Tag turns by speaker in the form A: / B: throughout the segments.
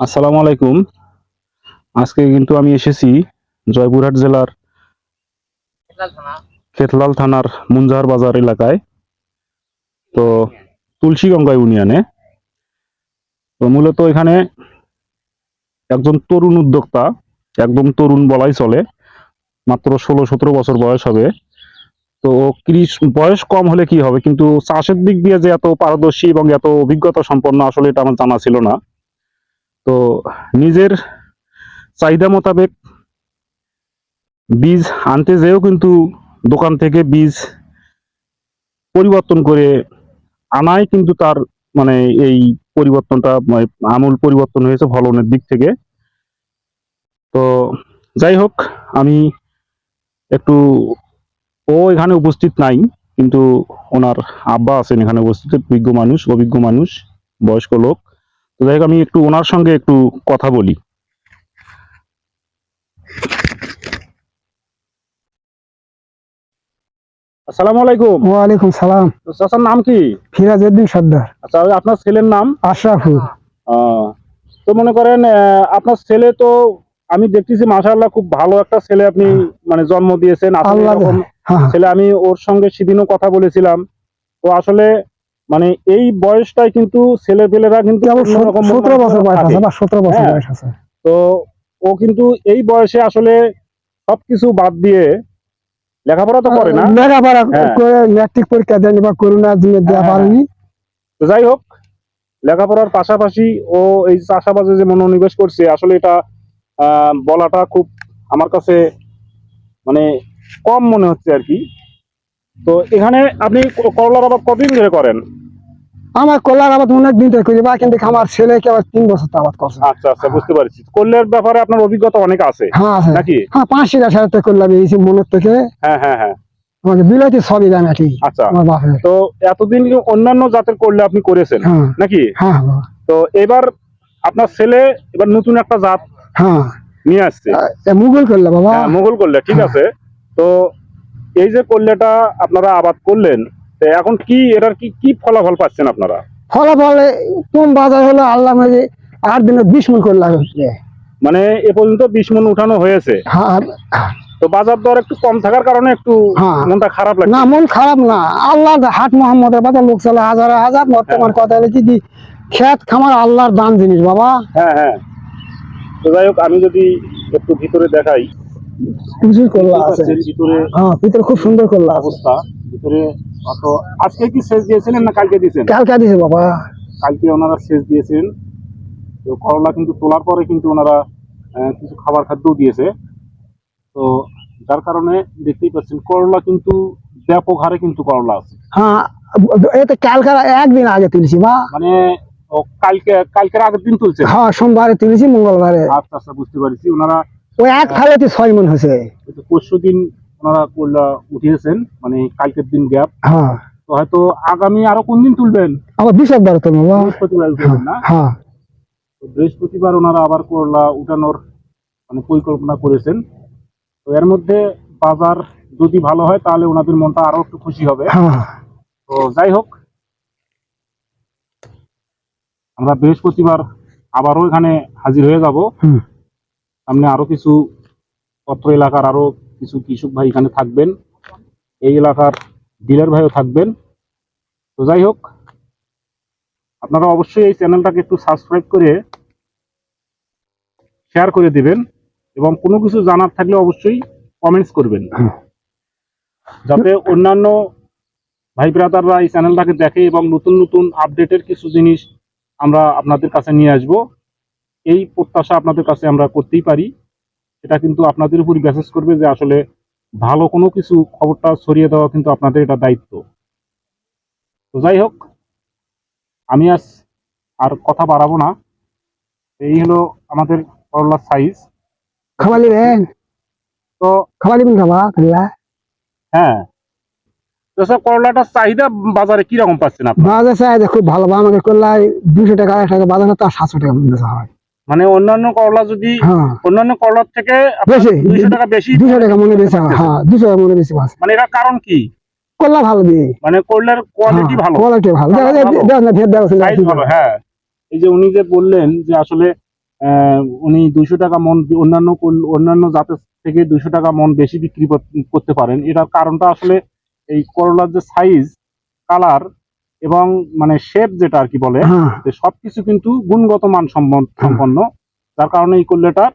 A: আসসালামু আলাইকুম। আজকে কিন্তু আমি এসেছি জয়পুরহাট জেলার খেতলাল থানার মুঞ্জাহার বাজার এলাকায়। তো তুলসীগঙ্গা ইউনিয়নে। তো মূলত এখানে একজন তরুণ উদ্যোক্তা, একদম তরুণ বলাই চলে, মাত্র ষোলো সতেরো বছর বয়স হবে। তো কৃষ, বয়স কম হলে কি হবে? কিন্তু চাষের দিক দিয়ে যে এত পারদর্শী এবং এত অভিজ্ঞতা সম্পন্ন আসলে এটা আমার জানা ছিল না। তো নিজের চাহিদা মোতাবেক বীজ আনতে যেও কিন্তু দোকান থেকে বীজ পরিবর্তন করে আনাই কিন্তু তার মানে এই পরিবর্তনটা মানে আমূল পরিবর্তন হয়েছে ফলনের দিক থেকে। তো যাই হোক, আমি একটু ও এখানে উপস্থিত নাই, কিন্তু ওনার আব্বা আছেন এখানে উপস্থিত বিজ্ঞ মানুষ, অভিজ্ঞ মানুষ, বয়স্ক লোক। তো যাই হোক আমি একটু ওনার সঙ্গে একটু কথা বলি। আসসালামু আলাইকুম।
B: ওয়ালাইকুম সালাম।
A: চাচার নাম কি?
B: ফিরাজউদ্দিন সর্দার।
A: আচ্ছা আপনার ছেলের নাম?
B: আশরাফুল।
A: আহ, তো মনে করেন আহ, আপনার ছেলে তো আমি দেখতেছি মাশাআল্লাহ খুব ভালো একটা ছেলে আপনি মানে জন্ম দিয়েছেন। এরকম
B: হ্যাঁ।
A: ছেলে আমি ওর সঙ্গে সেদিনও কথা বলেছিলাম। তো আসলে মানে এই বয়সটাই কিন্তু ছেলে পেলেরা কিন্তু
B: সতেরো বছর বয়স আছে বা সতেরো বছর। বয়স আছে।
A: তো ও কিন্তু এই বয়সে আসলে সবকিছু বাদ দিয়ে লেখাপড়া তো করে না।
B: লেখাপড়া
A: হ্যাঁ।
B: করে ম্যাট্রিক পরীক্ষা দেয়নি বা করোনার দিনে দেওয়া
A: হ্যাঁ,
B: পারেনি।
A: তো যাই হোক লেখাপড়ার পাশাপাশি ও এই চাষাবাজে যে মনোনিবেশ করছে আসলে এটা আহ, বলাটা খুব আমার কাছে মানে কম মনে হচ্ছে আর কি। তো এখানে আপনি করলার আবার কতদিন ধরে করেন?
B: আমার কলার আবাদ অনেক দিন থেকে করি বা কিন্তু আমার ছেলেকে আবার তিন বছর আবাদ করছে।
A: আচ্ছা আচ্ছা বুঝতে পারছি। করলের ব্যাপারে আপনার অভিজ্ঞতা অনেক আছে
B: হ্যাঁ আছে।
A: নাকি?
B: হ্যাঁ পাঁচ টাকা সাড়ে করলাম এই যে মনের থেকে।
A: হ্যাঁ হ্যাঁ হ্যাঁ।
B: আমাকে বিলাতি সবই দেয় নাকি
A: আচ্ছা।
B: আমার বাপের।
A: তো এতদিন কি অন্যান্য জাতের করলে আপনি করেছেন
B: হ্যাঁ।
A: নাকি?
B: হ্যাঁ
A: তো এবার আপনার ছেলে এবার নতুন একটা জাত
B: হ্যাঁ।
A: নিয়ে আসছে।
B: মুঘল করলে বাবা।
A: হ্যাঁ, করলে ঠিক
B: হ্যাঁ।
A: আছে। তো এই যে করলেটা আপনারা আবাদ করলেন এখন কি এটার কি কি ফলাফল পাচ্ছেন আপনারা?
B: ফলাফল কোন বাজার হলো আল্লাহ মাঝে আট দিনে বিশ মন করে করলাম
A: মানে এ পর্যন্ত বিশ মন উঠানো হয়েছে।
B: হ্যাঁ।
A: তো বাজার দর একটু কম থাকার কারণে একটু
B: হ্যাঁ।
A: মনটা খারাপ লাগে
B: না মন খারাপ না। আল্লাহ হাট মোহাম্মদের বাজার লোক চলে হাজার হাজার বর্তমান কথা হলে কি কি খেত খামার আল্লাহর দান জিনিস বাবা।
A: হ্যাঁ হ্যাঁ। তো যাই হোক আমি যদি একটু ভিতরে দেখাই।
B: কিছুই করলা আছে।
A: ভিতরে
B: হ্যাঁ ভিতরে খুব সুন্দর করলা
A: অবস্থা। ভিতরে আজকে কি সেচ দিয়েছিলেন না কালকে দিয়েছেন?
B: কালকা দিছে বাবা।
A: কালকে ওনারা সেচ দিয়েছেন। তো করলা কিন্তু তোলার পরে কিন্তু ওনারা কিছু খাবার খাদ্যও দিয়েছে। তো যার কারণে দেখতেই পাচ্ছেন করলা কিন্তু ব্যাপক হারে কিন্তু করলা আছে।
B: হ্যাঁ এতে কালকার একদিন আগে তুলেছি বা
A: মানে কালকে কালকের আগের দিন তুলছে?
B: হ্যাঁ সোমবারে তুলেছি মঙ্গলবারে।
A: আচ্ছা আচ্ছা বুঝতে পারছি। ওনারা
B: ওই এক ফালেতে ছয় মন হয়েছে।
A: পরশু দিন ওনারা করলা উঠিয়েছেন মানে কালকের দিন গ্যাপ।
B: হ্যাঁ।
A: তো হয়তো আগামী আরও কোন দিন তুলবেন?
B: আবার বিশাল বার তো
A: বৃহস্পতিবার উঠাবেন না?
B: হ্যাঁ।
A: বৃহস্পতিবার ওনারা আবার করলা উঠানোর মানে পরিকল্পনা করেছেন। তো এর মধ্যে বাজার যদি ভালো হয় তাহলে ওনাদের মনটা আরও একটু খুশি হবে।
B: হ্যাঁ।
A: তো যাই হোক আমরা বৃহস্পতিবার আবারও এখানে হাজির হয়ে যাব। সামনে আরও কিছু পত্র এলাকার আরও কিছু কৃষক ভাই এখানে থাকবেন এই এলাকার ডিলার ভাইও থাকবেন। তো যাই হোক আপনারা অবশ্যই এই চ্যানেলটাকে একটু সাবস্ক্রাইব করে শেয়ার করে দিবেন এবং কোনো কিছু জানার থাকলে অবশ্যই কমেন্টস করবেন। যাতে অন্যান্য ভাই ব্রাদাররা এই চ্যানেলটাকে দেখে এবং নতুন নতুন আপডেটের কিছু জিনিস আমরা আপনাদের কাছে নিয়ে আসব। এই প্রত্যাশা আপনাদের কাছে আমরা করতেই পারি। এটা কিন্তু আপনাদের উপরই মেসেজ করবে যে আসলে ভালো কোনো কিছু খবরটা ছড়িয়ে দেওয়া কিন্তু আপনাদের এটা দায়িত্ব। তো যাই হোক আমি আজ আর কথা বাড়াবো না। এই হলো আমাদের করলার সাইজ
B: খাবার নিবেন?
A: তো
B: খাবার নিবেন খাবা? করলা
A: হ্যাঁ। তো স্যার করলাটার চাহিদা বাজারে কীরকম পাচ্ছেন আপনি
B: বাজার চাহিদা খুব ভালো। আমাকে করলা দুশো টাকা আড়াই টাকা বাজার তার সাতশো টাকা হয়।
A: মানে অন্যান্য করলা যদি
B: হ্যাঁ।
A: অন্যান্য করলার থেকে
B: বেশি।
A: 200 টাকা বেশি
B: দুশো টাকা মনে বেচা হয়। হ্যাঁ দুশো টাকা মনে বেশি আছে
A: মানে এটার কারণ কি?
B: করলা ভালো দিয়ে।
A: মানে করলার কোয়ালিটি ভালো।
B: কোয়ালিটি ভালো। দেখ
A: হ্যাঁ। এই যে উনি যে বললেন যে আসলে আহ, উনি দুইশো টাকা মন অন্যান্য অন্যান্য জাতের থেকে দুইশো টাকা মন বেশি বিক্রি করতে পারেন। এটার কারণটা আসলে এই করলার যে সাইজ কালার এবং মানে শেপ যেটা আর কি বলে
B: হ্যাঁ।
A: সবকিছু কিন্তু গুণগত মান সম্পন্ন সম্পন্ন। যার কারণে এই করলাটার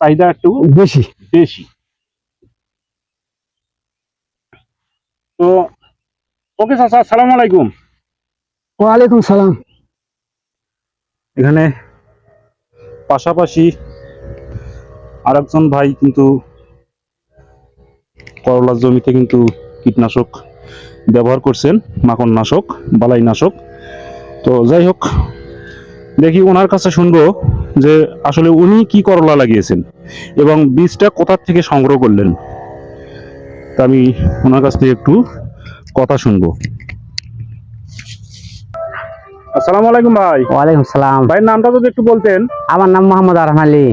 A: চাহিদা একটু
B: বেশি।
A: বেশি। তো ওকে চাচা আসসালামু আলাইকুম।
B: ওয়ালাইকুম সালাম।
A: এখানে পাশাপাশি আরেকজন ভাই কিন্তু করলার জমিতে কিন্তু কীটনাশক ব্যবহার করছেন মাখন নাশক বালাই নাশক তো যাই হোক দেখি ওনার কাছে শুনব যে আসলে উনি কি করলা লাগিয়েছেন এবং বীজটা কোথার থেকে সংগ্রহ করলেন। তা আমি ওনার কাছ থেকে একটু কথা শুনব। আসসালামু আলাইকুম ভাই।
C: ওয়ালাইকুম সালাম।
A: ভাইয়ের নামটা যদি একটু বলতেন।
C: আমার নাম মোহাম্মদ আরহাম আলী।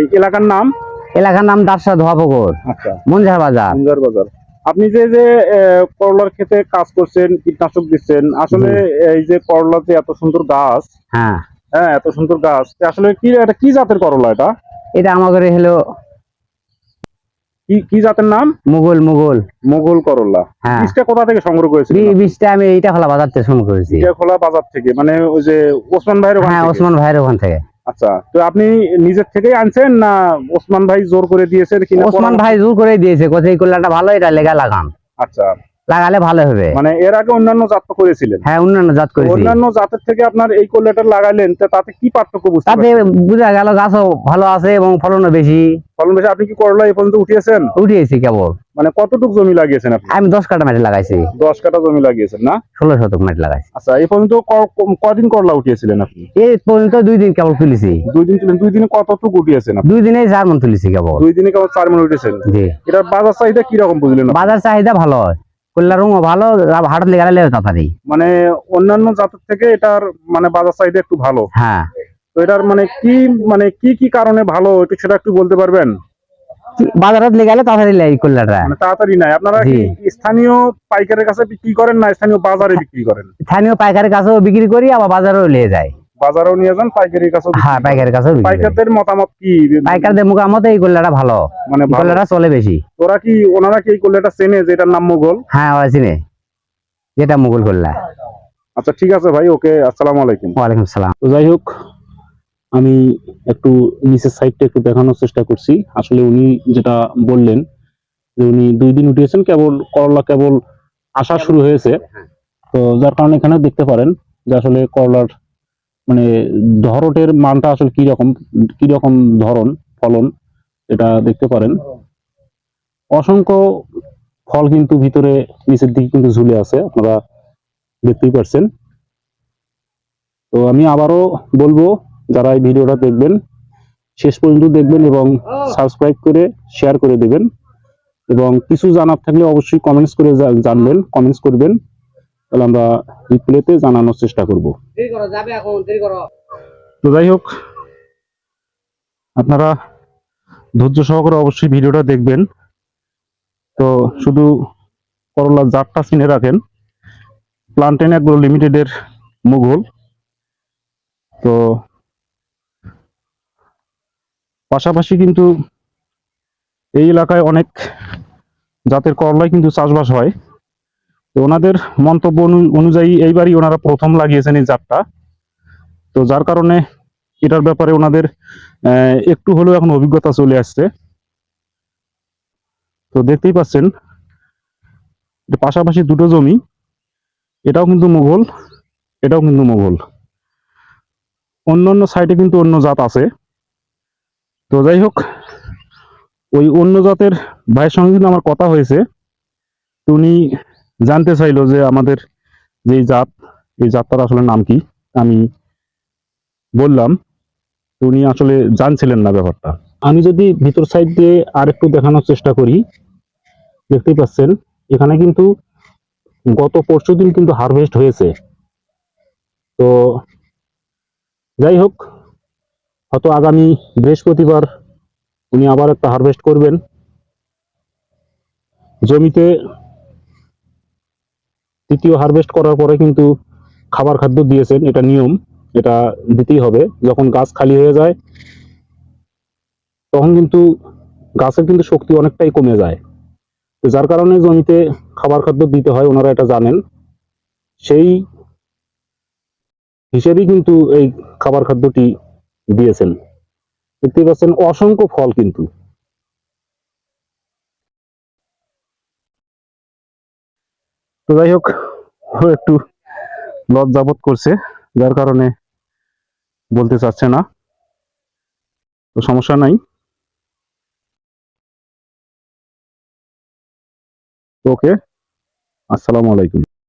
A: এই এলাকার নাম?
C: এলাকার নাম দারসা ধোয়াপুকুর
A: আচ্ছা।
C: মঞ্জার বাজার।
A: আঞ্জার বাজার। আপনি যে যে করলার ক্ষেতে কাজ করছেন কীটনাশক দিচ্ছেন আসলে এই যে করলাতে এত সুন্দর গাছ
C: হ্যাঁ।
A: হ্যাঁ এত সুন্দর গাছ আসলে কি এটা কি জাতের করলা এটা?
C: এটা আমাদের হলো
A: কি কি জাতের নাম?
C: মুঘল মুঘল।
A: মোগল করলা।
C: হ্যাঁ।
A: বীজটা কোথা থেকে সংগ্রহ করেছিলেন
C: বি- বীজটা আমি এইটা খোলা বাজার থেকে সংগ্রহ করেছি।
A: এটা খোলা বাজার থেকে মানে ওই যে ওসমান ভাইয়ের ওখান
C: হ্যাঁ? ওসমান ভাইয়ের ওখান থেকে।
A: আচ্ছা তো আপনি নিজের থেকেই আনছেন না ওসমান ভাই জোর করে দিয়েছেন কিনা
C: ওসমান ভাই জোর করে দিয়েছে কোথায় কল্যাণটা ভালো এটা লেগা লাগান।
A: আচ্ছা।
C: লাগালে ভালো হবে।
A: মানে এর আগে অন্যান্য জাত করেছিলেন।
C: হ্যাঁ অন্যান্য জাত করেছি।
A: অন্যান্য জাতের থেকে আপনার এই কল্যাটা লাগাইলেন তা তাতে কি পার্থক্য বুঝতে
C: তাতে বোঝা গেল গাছও ভালো আছে এবং ফলনও বেশি।
A: ফলন বেশি আপনি কি করলা এই পর্যন্ত উঠিয়েছেন?
C: উঠিয়েছি কেবল।
A: মানে কতটুকু জমি লাগিয়েছেন আপনি?
C: আমি দশ কাটা মাটি লাগাইছি।
A: দশ কাঠা জমি লাগিয়েছেন না?
C: ষোলো শতক মাটি লাগাইছি।
A: আচ্ছা এই পর্যন্ত কদিন করলা উঠিয়েছিলেন আপনি?
C: এই পর্যন্ত দুই দিন কেবল তুলেছি।
A: দুই দিন ছিলেন দুই দিনে কতটুকু উঠিয়েছেন আপনি?
C: দুই দিনে চার মন তুলেছি কেবল।
A: দুই দিনে কেবল চার মন উঠেছেন।
C: জি।
A: এটার বাজার চাহিদা কি রকম বুঝলেন?
C: বাজার চাহিদা ভালো কল্যাণ রঙও ভালো লেগালে তাড়াতাড়ি
A: মানে অন্যান্য জাতের থেকে এটার মানে বাজার চাহিদা একটু ভালো।
C: হ্যাঁ।
A: তো এটার মানে কি মানে কি কি কারণে ভালো একটু সেটা একটু বলতে পারবেন?
C: বাজারত লেগালে তাড়াতাড়ি লেগে কল্যাণটা
A: মানে তাড়াতাড়ি নাই আপনারা কি স্থানীয় পাইকারের কাছে বিক্রি করেন না স্থানীয় বাজারে বিক্রি করেন?
C: স্থানীয় পাইকারের কাছেও বিক্রি করি আবার বাজারেও নিয়ে যায়
A: বাজারেও নিয়ে যান পাইকারির কাছেও বিক্রি
C: হ্যাঁ
A: করেন।
C: পাইকারের কাছেও বিক্রি করি।
A: পাইকারদের মতামত কি?
C: পাইকারদের মুখামতে এই কল্যাণটা ভালো।
A: মানে
C: এই চলে বেশি।
A: ওরা কি ওনারা কি এই কল্যাটা চেনে যে এটার নাম মোগল
C: হ্যাঁ ওরা চিনে। যেটা মুঘল কল্যাণ
A: আচ্ছা ঠিক আছে ভাই ওকে আসসালামু আলাইকুম।
C: ওয়ালাইকুম সালাম
A: তো যাই হোক আমি একটু নিচের সাইডটা একটু দেখানোর চেষ্টা করছি। আসলে উনি যেটা বললেন যে উনি দুই দিন উঠিয়েছেন কেবল করলা কেবল আসা শুরু হয়েছে। তো যার কারণে এখানে দেখতে পারেন যে আসলে করলার মানে ধরটের মানটা আসলে কি রকম কি রকম ধরন, ফলন, এটা দেখতে পারেন। অসংখ্য ফল কিন্তু ভিতরে, নিচের দিকে কিন্তু ঝুলে আছে, আপনারা দেখতেই পারছেন। তো আমি আবারও বলব, যারা এই ভিডিওটা দেখবেন, শেষ পর্যন্ত দেখবেন এবং সাবস্ক্রাইব করে, শেয়ার করে দেবেন। এবং কিছু জানার থাকলে অবশ্যই কমেন্টস করে জানবেন, কমেন্টস করবেন। তাহলে আমরা রিপ্লেতে জানানোর চেষ্টা করব। তো যাই হোক আপনারা ধৈর্য সহকারে অবশ্যই ভিডিওটা দেখবেন। তো শুধু করলার জাতটা চিনে রাখেন। প্লান্টেন অ্যাগ্রো লিমিটেডের মুঘল। তো পাশাপাশি কিন্তু এই এলাকায় অনেক জাতের করলাই কিন্তু চাষবাস হয়। তো ওনাদের মন্তব্য অনু- অনুযায়ী এইবারই ওনারা প্রথম লাগিয়েছেন এই জাতটা। তো যার কারণে এটার ব্যাপারে ওনাদের একটু হলেও এখন অভিজ্ঞতা চলে আসছে। তো দেখতেই পাচ্ছেন পাশাপাশি দুটো জমি, এটাও কিন্তু মুঘল, এটাও কিন্তু মুঘল। অন্য অন্য সাইডে কিন্তু অন্য জাত আছে। তো যাই হোক, ওই অন্য জাতের ভাইয়ের সঙ্গে কিন্তু আমার কথা হয়েছে। উনি জানতে চাইলো যে আমাদের যে জাত, এই জাতটার আসলে নাম কি? আমি বললাম উনি আসলে জানছিলেন না ব্যাপারটা। আমি যদি ভিতর সাইড দিয়ে আর একটু দেখানোর চেষ্টা করি, দেখতেই পাচ্ছেন, এখানে কিন্তু গত পরশু দিন কিন্তু হারভেস্ট হয়েছে। তো যাই হোক, হয়তো আগামী বৃহস্পতিবার উনি আবার একটা হারভেস্ট করবেন। জমিতে তৃতীয় হারভেস্ট করার পরে কিন্তু খাবার খাদ্য দিয়েছেন, এটা নিয়ম, এটা দিতেই হবে। যখন গাছ খালি হয়ে যায়, তখন কিন্তু গাছের কিন্তু শক্তি অনেকটাই কমে যায়। তো যার কারণে জমিতে খাবার খাদ্য দিতে হয়, ওনারা এটা জানেন। সেই হিসেবেই কিন্তু এই খাবার খাদ্যটি দিয়েছেন। দেখতে পাচ্ছেন, অসংখ্য ফল কিন্তু। তো যাই হোক, ও একটু লজ্জাবোধ করছে, যার কারণে বলতে চাচ্ছে না। তো সমস্যা নাই। ওকে, আসসালামু আলাইকুম।